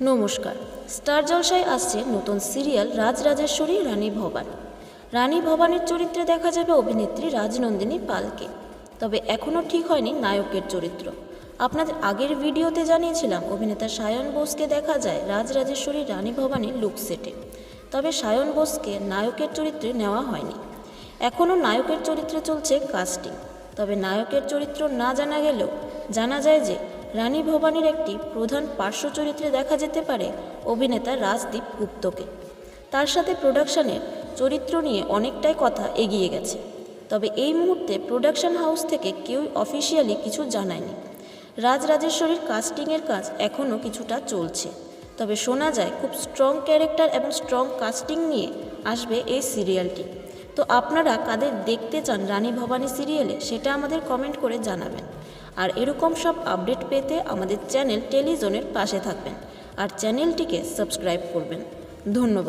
নমস্কার। স্টার জলসায় আসছে নতুন সিরিয়াল রাজরাজেশ্বরী, রানী ভবানী। রানী ভবানীর চরিত্রে দেখা যাবে অভিনেত্রী রাজনন্দিনী পালকে। তবে এখনও ঠিক হয়নি নায়কের চরিত্র। আপনাদের আগের ভিডিওতে জানিয়েছিলাম অভিনেতা সায়ন বোসকে দেখা যায় রাজরাজেশ্বরী, রানী ভবানীর লুক সেটে তবে সায়ন বোসকে নায়কের চরিত্রে নেওয়া হয়নি। এখনও নায়কের চরিত্রে চলছে কাস্টিং তবে নায়কের চরিত্র না জানা গেলেও জানা যায় যে রানী ভবানীর একটি প্রধান পার্শ্ব চরিত্রে দেখা যেতে পারে অভিনেতা রাজদীপ গুপ্তকে। তার সাথে প্রোডাকশানের চরিত্র নিয়ে অনেকটাই কথা এগিয়ে গেছে। তবে এই মুহূর্তে প্রোডাকশন হাউস থেকে কেউই অফিসিয়ালি কিছু জানায়নি। রাজরাজেশ্বরীর কাস্টিংয়ের কাজ এখনও কিছুটা চলছে। তবে শোনা যায়, খুব স্ট্রং ক্যারেক্টার এবং স্ট্রং কাস্টিং নিয়ে আসবে এই সিরিয়ালটি তো আপনারা কাদের দেখতে চান রানী ভবানী সিরিয়ালে, সেটা আমাদের কমেন্ট করে জানাবেন। আর এরকম সব আপডেট পেতে আমাদের চ্যানেল টেলিজনের পাশে থাকবেন। আর চ্যানেলটিকে সাবস্ক্রাইব করবেন। ধন্যবাদ।